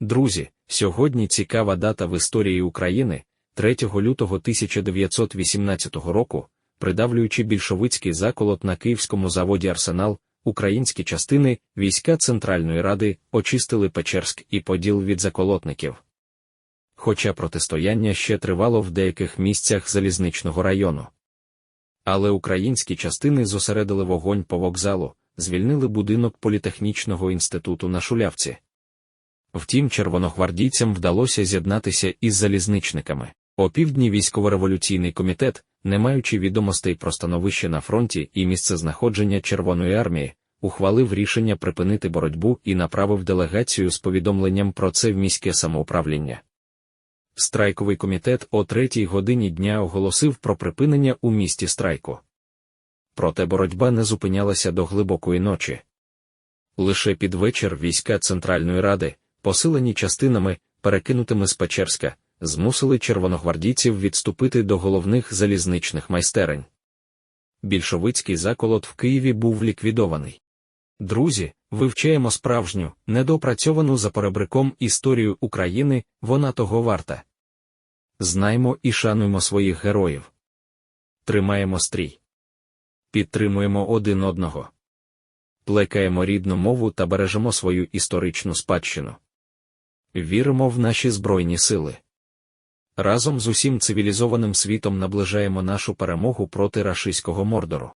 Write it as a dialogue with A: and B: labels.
A: Друзі, сьогодні цікава дата в історії України, 3 лютого 1918 року, придавлюючи більшовицький заколот на київському заводі Арсенал, українські частини, війська Центральної Ради очистили Печерськ і Поділ від заколотників. Хоча протистояння ще тривало в деяких місцях залізничного району. Але українські частини зосередили вогонь по вокзалу, звільнили будинок політехнічного інституту на Шулявці. Втім, червоногвардійцям вдалося з'єднатися із залізничниками. Опівдні військово-революційний комітет, не маючи відомостей про становище на фронті і місцезнаходження Червоної армії, ухвалив рішення припинити боротьбу і направив делегацію з повідомленням про це в міське самоуправління. Страйковий комітет о третій годині дня оголосив про припинення у місті страйку. Проте боротьба не зупинялася до глибокої ночі. Лише під вечір війська Центральної Ради, посилені частинами, перекинутими з Печерська, змусили червоногвардійців відступити до головних залізничних майстерень. Більшовицький заколот в Києві був ліквідований. Друзі, вивчаємо справжню, недопрацьовану за перебриком історію України, вона того варта. Знаймо і шануємо своїх героїв. Тримаємо стрій. Підтримуємо один одного. Плекаємо рідну мову та бережемо свою історичну спадщину. Віримо в наші Збройні сили. Разом з усім цивілізованим світом наближаємо нашу перемогу проти рашистського мордору.